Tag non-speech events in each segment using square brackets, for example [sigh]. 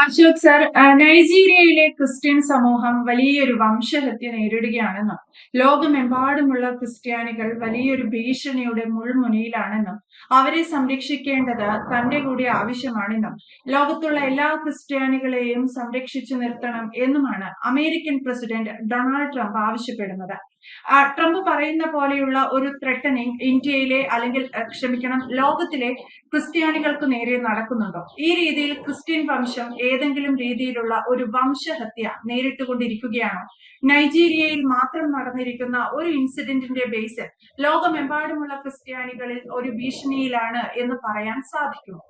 Ashok sir നൈജീരിയയിലെ Christian സമൂഹം വലിയൊരു വംശഹത്യ നേരിടുകയാണെന്നും ലോകമെമ്പാടുമുള്ള ക്രിസ്ത്യാനികൾ വലിയൊരു ഭീഷണിയുടെ മുൾമുനയിലാണെന്നും അവരെ സംരക്ഷിക്കേണ്ടത് തന്റെ കൂടി ആവശ്യമാണെന്നും ലോകത്തുള്ള എല്ലാ ക്രിസ്ത്യാനികളെയും സംരക്ഷിച്ചു നിർത്തണം എന്നുമാണ് അമേരിക്കൻ പ്രസിഡന്റ് ഡൊണാൾഡ് ട്രംപ് ആവശ്യപ്പെടുന്നത്. ആ, ട്രംപ് പറയുന്ന പോലെയുള്ള ഒരു ത്രെട്ടനിങ് ഇന്ത്യയിലെ അല്ലെങ്കിൽ ക്ഷമിക്കണം ലോകത്തിലെ ക്രിസ്ത്യാനികൾക്ക് നേരെ നടക്കുന്നുണ്ടോ? ഈ രീതിയിൽ ക്രിസ്ത്യൻ വംശം ഏതെങ്കിലും രീതിയിലുള്ള ഒരു വംശഹത്യ നേരിട്ടുകൊണ്ടിരിക്കുകയാണോ? നൈജീരിയയിൽ മാത്രം നടന്നിരിക്കുന്ന ഒരു ഇൻസിഡന്റിന്റെ ബേസ് ലോകമെമ്പാടുമുള്ള ക്രിസ്ത്യാനികളിൽ ഒരു ഭീഷണിയിലാണ് എന്ന് പറയാൻ സാധിക്കുമോ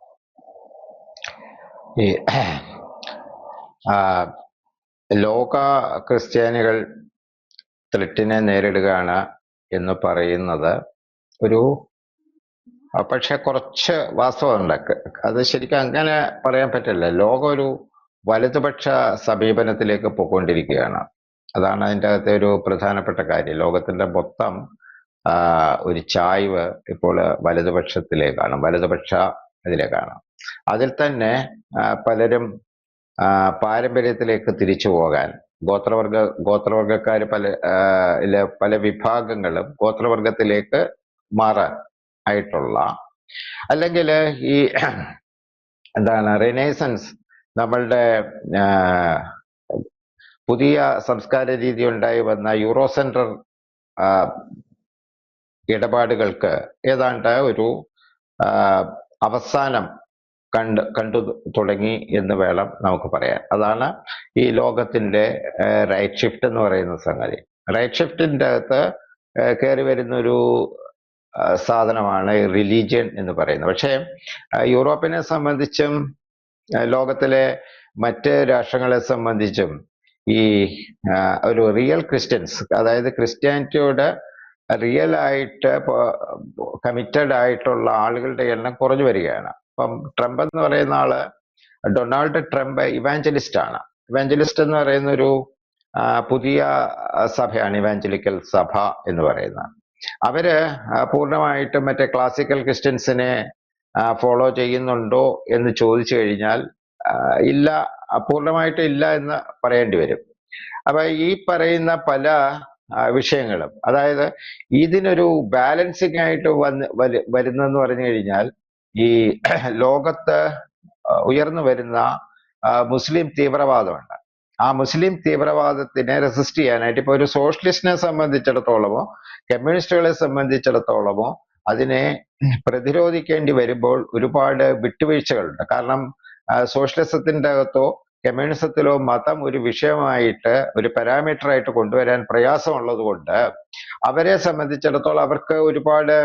ലോക ക്രിസ്ത്യാനികൾ ത്രെറ്റിനെ നേരിടുകയാണ് എന്ന് പറയുന്നത്. ഒരു പക്ഷെ കുറച്ച് വാസ്തവമുണ്ട്. അത് ശരിക്കും അങ്ങനെ പറയാൻ പറ്റില്ല. ലോകം ഒരു വലതുപക്ഷ സമീപനത്തിലേക്ക് പോയിക്കൊണ്ടിരിക്കുകയാണ്. അതാണ് അതിന്റെ അകത്തെ ഒരു പ്രധാനപ്പെട്ട കാര്യം. ലോകത്തിന്റെ മൊത്തം ഒരു ചായ്വ് ഇപ്പോൾ വലതുപക്ഷത്തിലേക്കാണ് വലതുപക്ഷ ഇതിലേക്കാണ്. അതിൽ തന്നെ പലരും പാരമ്പര്യത്തിലേക്ക് തിരിച്ചു പോകാൻ ഗോത്രവർഗ ഗോത്രവർഗക്കാർ പല പല വിഭാഗങ്ങളും ഗോത്രവർഗത്തിലേക്ക് മാറാൻ ആയിട്ടുള്ള അല്ലെങ്കിൽ ഈ എന്താണ് റിനൈസൻസ് നമ്മളുടെ പുതിയ സംസ്കാര രീതി ഉണ്ടായി വന്ന യൂറോ സെൻട്രൽ ഇടപാടുകൾക്ക് ഏതാണ്ട് ഒരു അവസാനം കണ്ട് കണ്ടു തുടങ്ങി എന്ന് വേണം നമുക്ക് പറയാൻ. അതാണ് ഈ ലോകത്തിന്റെ റൈറ്റ് ഷിഫ്റ്റ് എന്ന് പറയുന്ന സംഗതി. റൈറ്റ് ഷിഫ്റ്റിന്റെ അകത്ത് കയറി വരുന്നൊരു സാധനമാണ് റിലീജിയൻ എന്ന് പറയുന്നത്. പക്ഷേ യൂറോപ്പിനെ സംബന്ധിച്ചും ലോകത്തിലെ മറ്റ് രാഷ്ട്രങ്ങളെ സംബന്ധിച്ചും ഈ ഒരു റിയൽ ക്രിസ്ത്യൻസ് അതായത് ക്രിസ്ത്യാനിറ്റിയോട് റിയൽ ആയിട്ട് കമ്മിറ്റഡ് ആയിട്ടുള്ള ആളുകളുടെ എണ്ണം കുറഞ്ഞു വരികയാണ്. അപ്പം ട്രംപ് എന്ന് പറയുന്ന ആൾ ഡൊണാൾഡ് ട്രംപ് ഇവാഞ്ചലിസ്റ്റ് ആണ്. ഇവാഞ്ചലിസ്റ്റ് എന്ന് പറയുന്ന ഒരു പുതിയ സഭയാണ് ഇവാഞ്ചലിക്കൽ സഭ എന്ന് പറയുന്നത്. അവർ പൂർണമായിട്ടും മറ്റേ ക്ലാസിക്കൽ ക്രിസ്ത്യൻസിനെ ഫോളോ ചെയ്യുന്നുണ്ടോ എന്ന് ചോദിച്ചു കഴിഞ്ഞാൽ ഇല്ല പൂർണമായിട്ട് ഇല്ല എന്ന് പറയേണ്ടി വരും. അപ്പൊ ഈ പറയുന്ന പല വിഷയങ്ങളും അതായത് ഇതിനൊരു ബാലൻസിങ് ആയിട്ട് വന്ന് വരു- വരുന്നെന്ന് പറഞ്ഞു കഴിഞ്ഞാൽ ഈ [clears throat] ലോകത്ത് ഉയർന്നു വരുന്ന മുസ്ലിം തീവ്രവാദമുണ്ട്. ആ മുസ്ലിം തീവ്രവാദത്തിനെ റെസിസ്റ്റ് ചെയ്യാനായിട്ട് ഇപ്പൊ ഒരു സോഷ്യലിസ്റ്റിനെ സംബന്ധിച്ചിടത്തോളമോ കമ്മ്യൂണിസ്റ്റുകളെ സംബന്ധിച്ചിടത്തോളമോ അതിനെ [clears throat] പ്രതിരോധിക്കേണ്ടി വരുമ്പോൾ ഒരുപാട് വിട്ടുവീഴ്ചകളുണ്ട്. കാരണം സോഷ്യലിസത്തിന്റെ അകത്തോ കമ്മ്യൂണിസത്തിലോ മതം ഒരു വിഷയമായിട്ട് ഒരു പാരാമീറ്റർ ആയിട്ട് കൊണ്ടുവരാൻ പ്രയാസമുള്ളത് കൊണ്ട് അവരെ സംബന്ധിച്ചിടത്തോളം അവർക്ക് ഒരുപാട്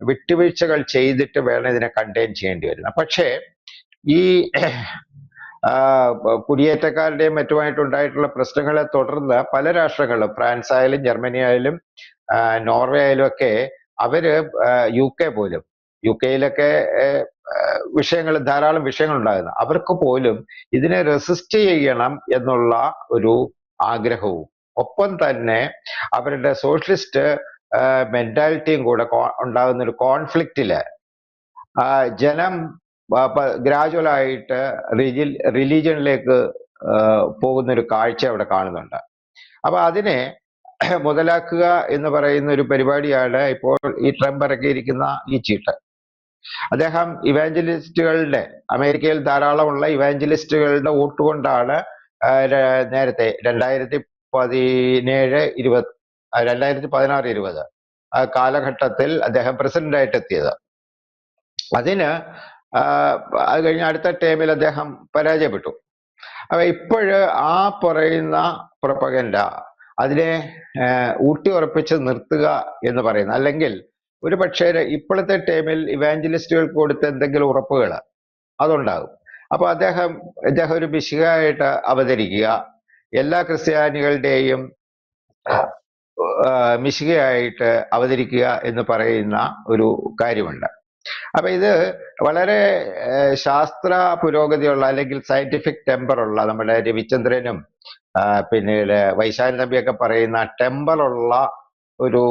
വിട്ടുവീഴ്ചകൾ ചെയ്തിട്ട് വേണം ഇതിനെ കണ്ടെയ്ൻ ചെയ്യേണ്ടി വരുന്നത്. പക്ഷേ ഈ കുടിയേറ്റക്കാരുടെയും മറ്റുമായിട്ടുണ്ടായിട്ടുള്ള പ്രശ്നങ്ങളെ തുടർന്ന് പല രാഷ്ട്രങ്ങളും ഫ്രാൻസ് ആയാലും ജർമ്മനി ആയാലും നോർവേ ആയാലും ഒക്കെ അവർ യു കെ പോലും യു കെയിലൊക്കെ വിഷയങ്ങൾ ധാരാളം വിഷയങ്ങൾ ഉണ്ടാകുന്നു അവർക്ക് പോലും ഇതിനെ റെസിസ്റ്റ് ചെയ്യണം എന്നുള്ള ഒരു ആഗ്രഹവും ഒപ്പം തന്നെ അവരുടെ സോഷ്യലിസ്റ്റ് മെന്റാലിറ്റിയും കൂടെ ഉണ്ടാകുന്ന ഒരു കോൺഫ്ലിക്റ്റിൽ ജനം ഗ്രാജുവൽ ആയിട്ട് റിലീജിയനിലേക്ക് പോകുന്ന ഒരു കാഴ്ച അവിടെ കാണുന്നുണ്ട്. അപ്പൊ അതിനെ [clears throat] മുതലാക്കുക എന്ന് പറയുന്ന ഒരു പരിപാടിയാണ് ഇപ്പോൾ ഈ ട്രംപ് ഇറക്കിയിരിക്കുന്ന ഈ ചീട്ട്. അദ്ദേഹം ഇവാഞ്ചലിസ്റ്റുകളുടെ അമേരിക്കയിൽ ധാരാളമുള്ള ഇവാഞ്ചലിസ്റ്റുകളുടെ വോട്ട് കൊണ്ടാണ് നേരത്തെ രണ്ടായിരത്തി പതിനേഴ് ഇരുപത് രണ്ടായിരത്തി പതിനാറ് ഇരുപത് ആ കാലഘട്ടത്തിൽ അദ്ദേഹം പ്രസിഡന്റായിട്ട് എത്തിയത് അതിന് അത് കഴിഞ്ഞ അടുത്ത ടേമിൽ അദ്ദേഹം പരാജയപ്പെട്ടു. അപ്പൊ ഇപ്പോഴ് ആ പറയുന്ന പ്രൊപ്പഗൻഡ അതിനെ ഊട്ടി ഉറപ്പിച്ച് നിർത്തുക എന്ന് പറയുന്ന അല്ലെങ്കിൽ ഒരു പക്ഷേ ഇപ്പോഴത്തെ ടൈമിൽ ഇവാഞ്ചലിസ്റ്റുകൾക്ക് കൊടുത്ത എന്തെങ്കിലും ഉറപ്പുകൾ അതുണ്ടാകും. അപ്പൊ അദ്ദേഹം അദ്ദേഹം ഒരു മിശികയായിട്ട് അവതരിക്കുക. എല്ലാ ക്രിസ്ത്യാനികളുടെയും മിശികയായിട്ട് അവതരിക്കുക എന്ന് പറയുന്ന ഒരു കാര്യമുണ്ട്. അപ്പൊ ഇത് വളരെ ശാസ്ത്ര പുരോഗതിയുള്ള അല്ലെങ്കിൽ സയന്റിഫിക് ടെമ്പർ ഉള്ള നമ്മുടെ രവിചന്ദ്രനും പിന്നീട് വൈശാൽ നമ്പിയൊക്കെ പറയുന്ന ടെമ്പറുള്ള ഒരു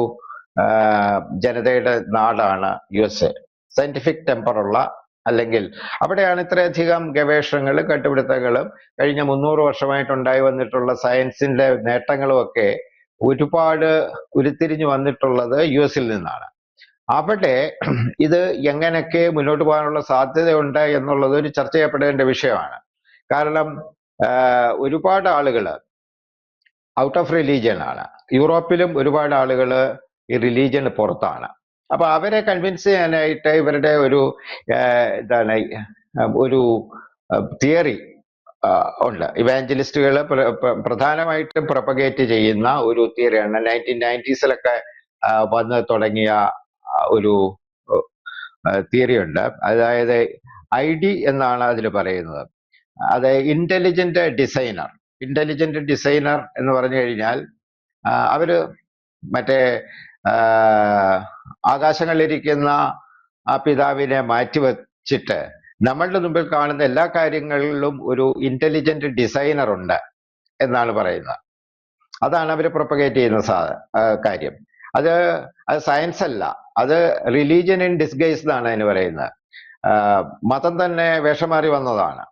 ജനതയുടെ നാടാണ് യു എസ് എ. സയന്റിഫിക് ടെമ്പറുള്ള അല്ലെങ്കിൽ അവിടെയാണ് ഇത്രയധികം ഗവേഷണങ്ങളും കണ്ടുപിടുത്തങ്ങളും കഴിഞ്ഞ മുന്നൂറ് വർഷമായിട്ടുണ്ടായി വന്നിട്ടുള്ള സയൻസിന്റെ നേട്ടങ്ങളും ഒക്കെ ഒരുപാട് ഉരുത്തിരിഞ്ഞു വന്നിട്ടുള്ളത് യു എസിൽ നിന്നാണ്. അവിടെ ഇത് എങ്ങനെയൊക്കെ മുന്നോട്ട് പോകാനുള്ള സാധ്യതയുണ്ട് എന്നുള്ളത് ഒരു ചർച്ച ചെയ്യപ്പെടേണ്ട വിഷയമാണ്. കാരണം ഒരുപാട് ആളുകൾ ഔട്ട് ഓഫ് റിലീജിയൻ ആണ്. യൂറോപ്പിലും ഒരുപാട് ആളുകൾ ഈ റിലീജിയന് പുറത്താണ്. അപ്പൊ അവരെ കൺവിൻസ് ചെയ്യാനായിട്ട് ഇവരുടെ ഒരു എന്താണ് ഒരു തിയറി ഉണ്ട്. ഇവാഞ്ചലിസ്റ്റുകൾ പ്രധാനമായിട്ടും പ്രൊപ്പഗേറ്റ് ചെയ്യുന്ന ഒരു തിയറിയാണ് നയന്റീൻ നയന്റീസിലൊക്കെ വന്ന് തുടങ്ങിയ ഒരു തിയറി ഉണ്ട് അതായത് ഐ ഡി എന്നാണ് അതിൽ പറയുന്നത്. അത് ഇന്റലിജന്റ് ഡിസൈനർ ഇന്റലിജന്റ് ഡിസൈനർ എന്ന് പറഞ്ഞു കഴിഞ്ഞാൽ അവർ മറ്റേ ആകാശങ്ങളിലിരിക്കുന്ന ആ പിതാവിനെ മാറ്റി വച്ചിട്ട് നമ്മളുടെ മുമ്പിൽ കാണുന്ന എല്ലാ കാര്യങ്ങളിലും ഒരു ഇന്റലിജന്റ് ഡിസൈനർ ഉണ്ട് എന്നാണ് പറയുന്നത്. അതാണ് അവർ പ്രൊപ്പഗേറ്റ് ചെയ്യുന്ന സാ കാര്യം. അത് അത് സയൻസ് അല്ല. അത് റിലീജിയൻ ഇൻ ഡിസ്ഗൈസ് എന്നാണ് അതിന് പറയുന്നത്. മതം തന്നെ വേഷമാറി വന്നതാണ്.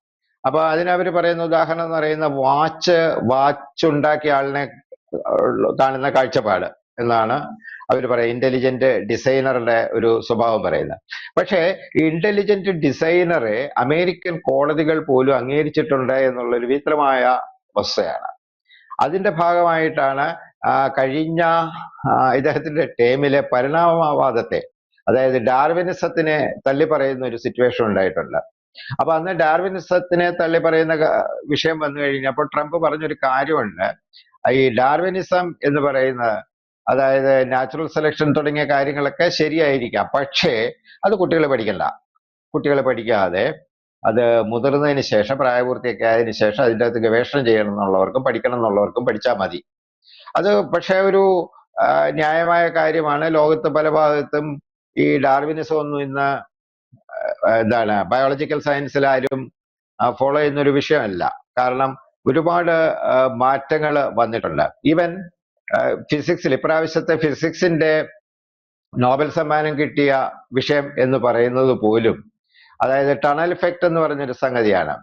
അപ്പൊ അതിനവർ പറയുന്ന ഉദാഹരണം എന്ന് പറയുന്ന വാച്ച് വാച്ച് ഉണ്ടാക്കിയ ആളിനെ കാണുന്ന കാഴ്ചപ്പാട്. എന്നാണ് അവർ പറയുക ഇന്റലിജന്റ് ഡിസൈനറുടെ ഒരു സ്വഭാവം പറയുന്നത്. പക്ഷേ ഇന്റലിജന്റ് ഡിസൈനറെ അമേരിക്കൻ കോടതികൾ പോലും അംഗീകരിച്ചിട്ടുണ്ട് എന്നുള്ള ഒരു വിചിത്രമായ വസ്തുതയാണ് അതിന്റെ ഭാഗമായിട്ടാണ് കഴിഞ്ഞ ഇദ്ദേഹത്തിന്റെ ടേമിലെ പരിണാമവാദത്തെ അതായത് ഡാർവിനിസത്തിനെ തള്ളി പറയുന്ന ഒരു സിറ്റുവേഷൻ ഉണ്ടായിട്ടുണ്ട്. അപ്പൊ അന്ന് ഡാർവിനിസത്തിനെ തള്ളി പറയുന്ന വിഷയം വന്നു കഴിഞ്ഞപ്പോൾ ട്രംപ് പറഞ്ഞൊരു കാര്യമുണ്ട്. ഈ ഡാർവിനിസം എന്ന് പറയുന്നത് അതായത് നാച്ചുറൽ സെലക്ഷൻ തുടങ്ങിയ കാര്യങ്ങളൊക്കെ ശരിയായിരിക്കാം. പക്ഷേ അത് കുട്ടികളെ പഠിക്കണ്ട. കുട്ടികളെ പഠിക്കാതെ അത് മുതിർന്നതിന് ശേഷം പ്രായപൂർത്തിയൊക്കെ ആയതിനു ശേഷം അതിന്റെ അകത്ത് ഗവേഷണം ചെയ്യണം എന്നുള്ളവർക്കും പഠിക്കണം എന്നുള്ളവർക്കും പഠിച്ചാൽ മതി. അത് പക്ഷേ ഒരു ന്യായമായ കാര്യമാണ്. ലോകത്ത് പല ഭാഗത്തും ഈ ഡാർവിനിസം ഒന്നും ഇന്ന് എന്താണ് ബയോളജിക്കൽ സയൻസിലാരും ഫോളോ ചെയ്യുന്ന ഒരു വിഷയമല്ല. കാരണം ഒരുപാട് മാറ്റങ്ങൾ വന്നിട്ടുണ്ട്. ഈവൻ ഫിസിക്സിൽ ഇപ്രാവശ്യത്തെ ഫിസിക്സിന്റെ നോബൽ സമ്മാനം കിട്ടിയ വിഷയം എന്ന് പറയുന്നത് പോലും അതായത് ടണൽ ഇഫക്റ്റ് എന്ന് പറഞ്ഞൊരു സംഗതിയാണ്.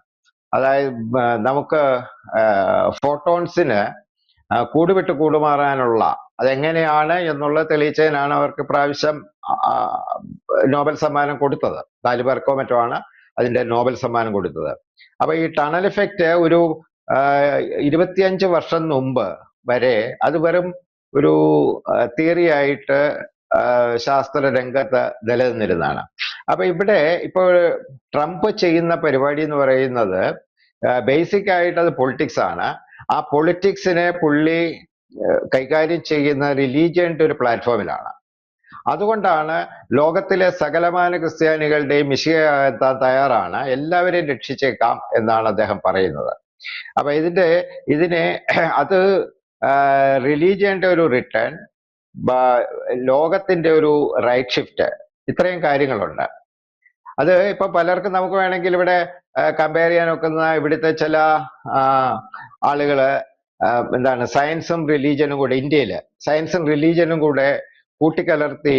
അതായത് നമുക്ക് ഫോട്ടോൺസിന് കൂടുവിട്ട് കൂടുമാറാനുള്ള അതെങ്ങനെയാണ് എന്നുള്ളത് തെളിയിച്ചതിനാണ് അവർക്ക് പ്രാവശ്യം നോബൽ സമ്മാനം കൊടുത്തത്. നാല് പേർക്കോ മറ്റോ ആണ് അതിന്റെ നോബൽ സമ്മാനം കൊടുത്തത്. അപ്പൊ ഈ ടണൽ ഇഫക്റ്റ് ഒരു ഇരുപത്തിയഞ്ച് വർഷം മുമ്പ് വരെ അത് വെറും ഒരു തിയറി ആയിട്ട് ശാസ്ത്ര രംഗത്ത് നിലനിന്നിരുന്നതാണ്. അപ്പൊ ഇവിടെ ഇപ്പോൾ ട്രംപ് ചെയ്യുന്ന പരിപാടി എന്ന് പറയുന്നത് ബേസിക് ആയിട്ട് അത് പൊളിറ്റിക്സ് ആണ്. ആ പൊളിറ്റിക്സിനെ പുള്ളി കൈകാര്യം ചെയ്യുന്ന റിലീജിയന്റെ ഒരു പ്ലാറ്റ്ഫോമിലാണ് അതുകൊണ്ടാണ് ലോകത്തിലെ സകലമാന ക്രിസ്ത്യാനികളുടെയും മിശികയാകാൻ തയ്യാറാണ് എല്ലാവരെയും രക്ഷിച്ചേക്കാം എന്നാണ് അദ്ദേഹം പറയുന്നത്. അപ്പൊ ഇതിന്റെ ഇതിനെ അത് റിലീജിയന്റെ ഒരു റിട്ടേൺ ലോകത്തിന്റെ ഒരു റൈറ്റ് ഷിഫ്റ്റ് ഇത്രയും കാര്യങ്ങളുണ്ട്. അത് ഇപ്പൊ പലർക്കും നമുക്ക് വേണമെങ്കിൽ ഇവിടെ കമ്പയർ ചെയ്യാൻ ഒക്കുന്ന ഇവിടുത്തെ ചില ആളുകൾ എന്താണ് സയൻസും റിലീജിയനും കൂടെ ഇന്ത്യയിൽ സയൻസും റിലീജിയനും കൂടെ കൂട്ടിക്കലർത്തി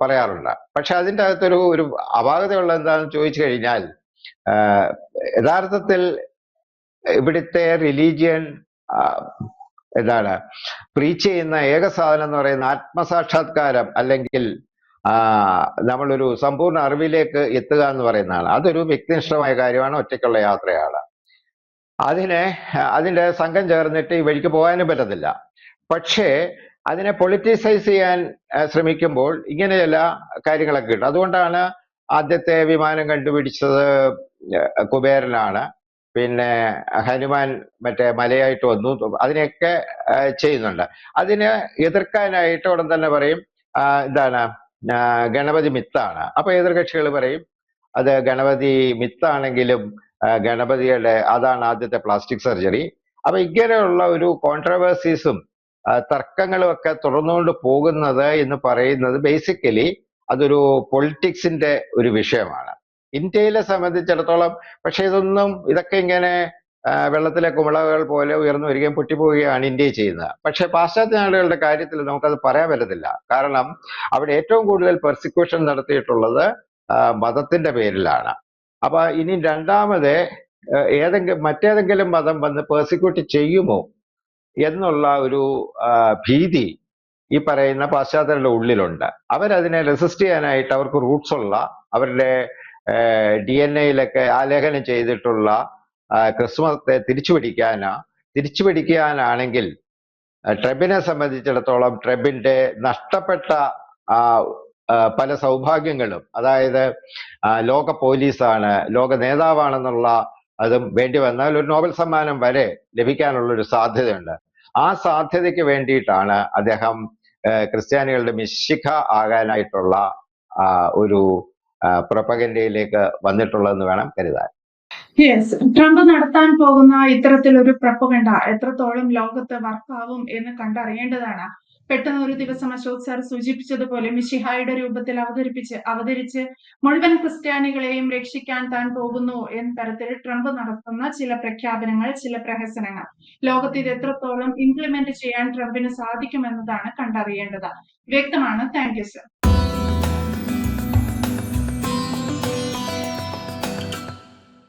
പറയാറുണ്ട്. പക്ഷെ അതിന്റെ അകത്തൊരു ഒരു അപാകതയുള്ള എന്താണെന്ന് ചോദിച്ചു കഴിഞ്ഞാൽ യഥാർത്ഥത്തിൽ ഇവിടുത്തെ റിലീജിയൻ എന്താണ് പ്രീച്ച് ചെയ്യുന്ന ഏക സാധനം എന്ന് പറയുന്ന ആത്മസാക്ഷാത്കാരം അല്ലെങ്കിൽ നമ്മളൊരു സമ്പൂർണ അറിവിലേക്ക് എത്തുക എന്ന് പറയുന്നതാണ്. അതൊരു വ്യക്തിനിഷ്ഠമായ കാര്യമാണ് ഒറ്റയ്ക്കുള്ള യാത്രയാണ്. അതിനെ അതിന്റെ സംഘം ചേർന്നിട്ട് ഈ വഴിക്ക് പോകാനും പറ്റത്തില്ല. പക്ഷേ അതിനെ പൊളിറ്റിസൈസ് ചെയ്യാൻ ശ്രമിക്കുമ്പോൾ ഇങ്ങനെ ചില കാര്യങ്ങളൊക്കെ കിട്ടും. അതുകൊണ്ടാണ് ആദ്യത്തെ വിമാനം കണ്ടുപിടിച്ചത് കുബേരനാണ്. പിന്നെ ഹനുമാൻ മറ്റേ മലയായിട്ട് വന്നു. അതിനെയൊക്കെ ചെയ്യുന്നുണ്ട്. അതിനെ എതിർക്കാനായിട്ട് ഉടൻ തന്നെ പറയും എന്താണ് ഗണപതി മിത്താണ്. അപ്പൊ എതിർകക്ഷികൾ പറയും അത് ഗണപതി മിത്താണെങ്കിലും ഗണപതിയുടെ അതാണ് ആദ്യത്തെ പ്ലാസ്റ്റിക് സർജറി അപ്പൊ ഇങ്ങനെയുള്ള ഒരു കോൺട്രവേഴ്സീസും തർക്കങ്ങളും ഒക്കെ തുടർന്നുകൊണ്ട് പോകുന്നത് എന്ന് പറയുന്നത് ബേസിക്കലി അതൊരു പൊളിറ്റിക്സിന്റെ ഒരു വിഷയമാണ്. ഇന്ത്യയിലെ സംബന്ധിച്ചിടത്തോളം പക്ഷേ ഇതൊന്നും ഇതൊക്കെ ഇങ്ങനെ വെള്ളത്തിലെ കുമിളകൾ പോലെ ഉയർന്നു വരികയും പൊട്ടിപ്പോവുകയാണ് ഇന്ത്യ ചെയ്യുന്നത്. പക്ഷേ പാശ്ചാത്യ നാടുകളുടെ കാര്യത്തിൽ നമുക്കത് പറയാൻ പറ്റത്തില്ല. കാരണം അവിടെ ഏറ്റവും കൂടുതൽ പെർസിക്യൂഷൻ നടത്തിയിട്ടുള്ളത് മതത്തിന്റെ പേരിലാണ്. അപ്പൊ ഇനി രണ്ടാമത് ഏതെങ്കിലും മറ്റേതെങ്കിലും മതം വന്ന് പെർസിക്യൂട്ട് ചെയ്യുമോ എന്നുള്ള ഒരു ഭീതി ഈ പറയുന്ന പാശ്ചാത്യരുടെ ഉള്ളിലുണ്ട്. അവരതിനെ റെസിസ്റ്റ് ചെയ്യാനായിട്ട് അവർക്ക് റൂട്ട്സ് ഉള്ള അവരുടെ ഡി എൻ എയിലൊക്കെ ആലേഖനം ചെയ്തിട്ടുള്ള ക്രിസ്മസത്തെ തിരിച്ചു പിടിക്കാനാ തിരിച്ചു പിടിക്കാനാണെങ്കിൽ ട്രബിനെ സംബന്ധിച്ചിടത്തോളം ട്രബിന്റെ നഷ്ടപ്പെട്ട പല സൗഭാഗ്യങ്ങളും അതായത് ലോക പോലീസാണ് ലോക നേതാവാണെന്നുള്ള അതും വേണ്ടി വന്നാൽ ഒരു നോബൽ സമ്മാനം വരെ ലഭിക്കാനുള്ള ഒരു സാധ്യതയുണ്ട്. ആ സാധ്യതയ്ക്ക് വേണ്ടിയിട്ടാണ് അദ്ദേഹം ക്രിസ്ത്യാനികളുടെ മിശിഖ ആകാനായിട്ടുള്ള ഒരു പ്രൊപ്പഗൻഡയിലേക്ക് വന്നിട്ടുള്ളതെന്ന് വേണം കരുതാൻ. യെസ് ട്രംപ് നടത്താൻ പോകുന്ന ഇത്തരത്തിലൊരു പ്രപ്പകണ്ട എത്രത്തോളം ലോകത്ത് വർക്കാവും എന്ന് കണ്ടറിയേണ്ടതാണ്. പെട്ടെന്ന് ഒരു ദിവസം അശോക് സാർ സൂചിപ്പിച്ചതുപോലെ മിഷിഹായുടെ രൂപത്തിൽ അവതരിപ്പിച്ച് അവതരിച്ച് മുഴുവൻ ക്രിസ്ത്യാനികളെയും രക്ഷിക്കാൻ താൻ പോകുന്നു എന്ന തരത്തിൽ ട്രംപ് നടത്തുന്ന ചില പ്രഖ്യാപനങ്ങൾ ചില പ്രഹസനങ്ങൾ. ലോകത്ത് ഇത് എത്രത്തോളം ഇംപ്ലിമെന്റ് ചെയ്യാൻ ട്രംപിന് സാധിക്കുമെന്നതാണ് കണ്ടറിയേണ്ടത്. വ്യക്തമാണ്. Thank you sir